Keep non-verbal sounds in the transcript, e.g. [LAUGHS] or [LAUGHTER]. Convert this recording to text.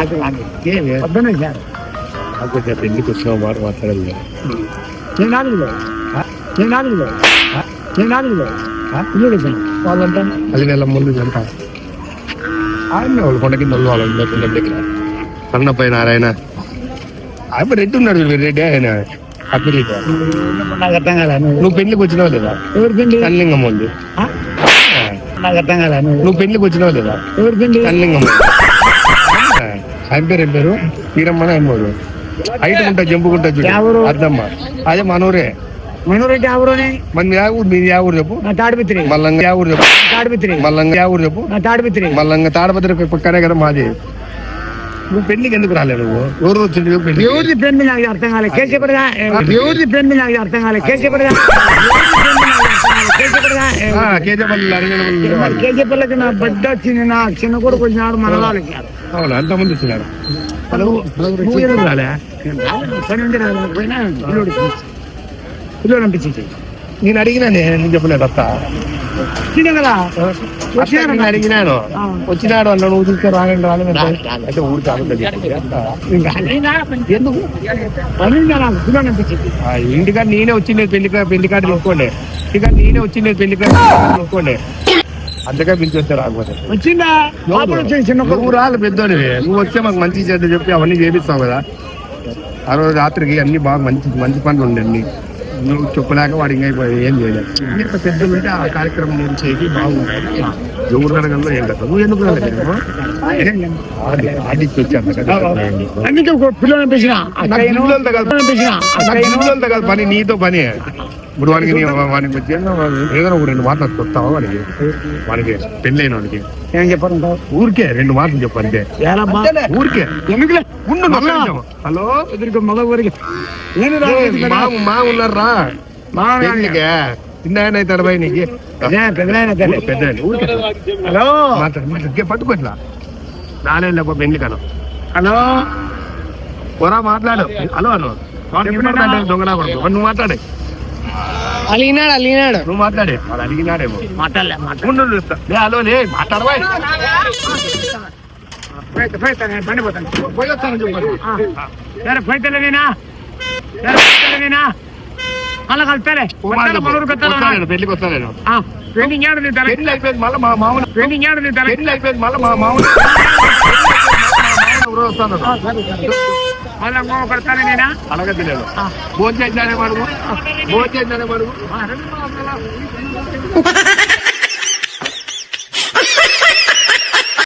అది నాకు ఏమి పొద్దున్నే సార్ కొంచెం పెళ్ళికి వచ్చిన మాట మాట్లాడదు నేను నాలుగులో నేను నాలుగులో నేను నాలుగులో ఇల్లు సార్ వాళ్ళంతా అది నెల ముందు అంట ఆయన వాళ్ళు కొండ కింద వాళ్ళు వాళ్ళ పిల్లల దగ్గర సన్నపై నారాయణ ఆయన రెడ్డి ఉన్నాడు వీడు రెడ్డి ఆయన అప్పటికి నాకు అర్థం కాలే నువ్వు నువ్వు పెళ్ళికి వచ్చినావు లేదా ఎవరి పిండి కన్లింగం ఉంది ఆ? నాకు అర్థం కాలే నువ్వు నువ్వు పెళ్ళికి వచ్చినావు లేదా ఎవరి పిండి కన్లింగం ఆయన పేరు ఏం పేరు? తీరమ్మని ఆయన పేరు. హైట్ ఉంటా జంపుకుంటా? చూడు. అద్దమ్మ. అదే మనూరే. మనోరెడ్డి ఎవరోని మన యా ఊరు మీ యా ఊరు చెప్పు. నా తాడిపిత్రి. మల్లంగా యా ఊరు చెప్పు తాడిపిత్రి. మల్లంగా యా ఊరు చెప్పు. నా తాడిపిత్రి. మల్లంగా తాడపత్రి పక్కనే కదా మాది. నువ్వు పెళ్ళికి ఎందుకు రాలే నువ్వు? ఎవరు వచ్చింది పెళ్ళి ఎవరిది పెన్ను నాకు అర్థం కాలే. కేసేపడగా ఎవరిది పెన్ను నాకు అర్థం కాలే. కేసేపడగా [LAUGHS] కేజపల్లి నా బిడ్డ వచ్చింది నా చిన్న కొడుకు వచ్చినాడు మన వాళ్ళకి అవును? అంతమంది వచ్చినారు? నువ్వు రాలే? పిల్లోడు పిల్లోడు అనిపించింది నేను అడిగినా నేను చెప్పలేదు అత్త. కదా అడిగినాను. వచ్చినాడు అన్న నువ్వు చూస్తే రానండి రాలేదు అబద్ధం ఇంకా ఎందుకు? ఇంటికాడ నేనే వచ్చింది పెళ్ళి పెళ్ళి కార్డు తీసుకోండి. ఇంటికాడ నేనే వచ్చింది పెళ్ళి కార్డు తీసుకోండి. అంతగా పిలిచి వస్తే రాకపోతే. వచ్చిందా? లోపల వచ్చింది చిన్న నువ్వు కొడుకు. రాలి పెద్దోనివి నువ్వు వస్తే మాకు మంచి చేద్ద చెప్పి అవన్నీ చేపిస్తావు కదా. ఆ రోజు రాత్రికి అన్ని బాగా మంచి మంచి పనులు ఉండే అన్ని నువ్వు చెప్పలేక వాడు ఇంకా ఏం చేయలేదు. ఇంకా పెద్దలు ఉంటే ఆ కార్యక్రమం నేను చేసి బాగుంటుంది. ఎవరు కడగల్లో ఏం కదా నువ్వు ఎందుకు ఆడిచ్చి వచ్చాను కదా. అందుకే ఒక పిల్లోడు అనిపించిన పిల్లలతో కాదు పని నీతో పని. ఇప్పుడు వానికి నీ వానికి వచ్చి ఏదో ఒక రెండు మాటలు చెప్తావా వానికి వానికి పెళ్ళైన వానికి ఏం చెప్పారంటావు ఊరికే రెండు మాటలు చెప్పు అంతే ఏలమ్మా ఊరికే ఎందుకులే ఉండు మళ్ళా. నమ్మకం. హలో ఎదురుగా మగ ఊరికి నేను ఏ, రాలేదు కదా. మా మా ఉన్నారా మా పెళ్ళికే చిన్న ఆయన అవుతాడు బాయ్ నీకు అదే పెద్దనాయన తల్లి. పెద్ద ఆయన, ఊరికే హలో మాట్లాడు మాట్లాడు పట్టుకోట్లా నాలుగు లేకపోతే పెళ్ళి కను హలో పొరా మాట్లాడు హలో అను వాడు నిమ్మడంటే దొంగనా కొడుకు. వాడు నువ్వు మాట్లాడే అలిగినాడు అలిగినాడు? నువ్వు మాట్లాడే. వాడు అడిగినాడేమో మాట్లాడలే ఉండు, చెప్తా. లే, హలో లే ఆ. సరే పోయితలే నేనా? సరే పోయితలే నేనా? మళ్ళా కలుతాలే మనూరు వస్తాను, పెళ్ళికి వస్తాను పెయింటింగ్ తల. పెళ్ళి అయిపోయింది మళ్ళీ మా మామూలు పెయింటింగ్ తల. పెళ్ళి అయిపోయింది మళ్ళీ మా మామూలు ఎవరో వస్తాను మళ్ళా ఇంకో కొడతానే నేనా? అలాగే తెలియదు భోజనం చేద్దానే పడుగు. భోజనం చేద్దానే మాసాల.